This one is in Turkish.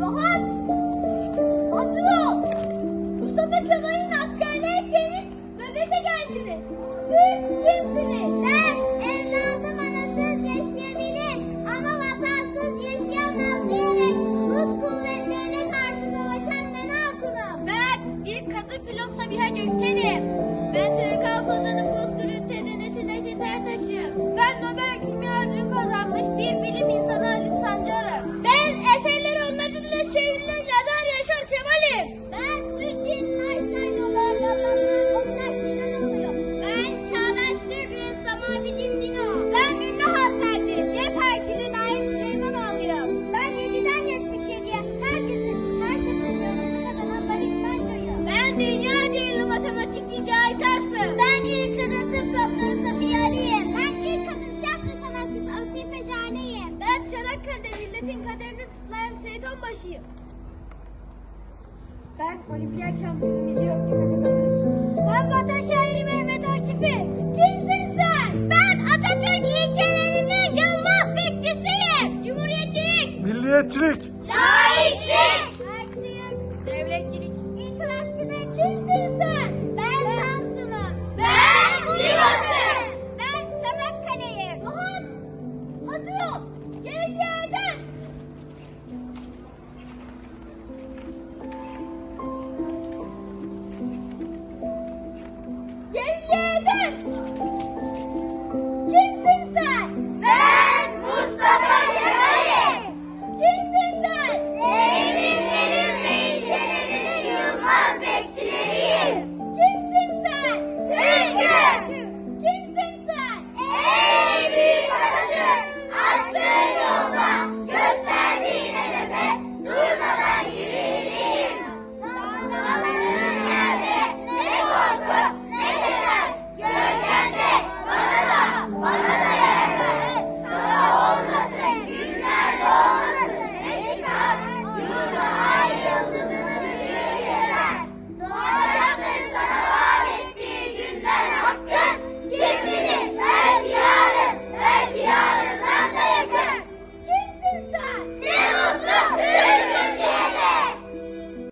Rahat. Asıl ol. Mustafa Kemal'in askerleri siz nöbete geldiniz. Siz kimsiniz? Çanakkale'de milletin kaderini ısıtlayan Seyit Onbaşı'yım. Ben olimpiyat şampiyonu Milyon Kemal Ben vatan şairi Mehmet Akif'i. Kimsin sen? Ben Atatürk ilkelerinin yılmaz bekçisiyim. Cumhuriyetçilik. Milliyetçilik. Laiklik. Laiklik. Devletçilik. Kimsin sen? Ben Mustafa Kemal'im. Kimsin sen? Ee?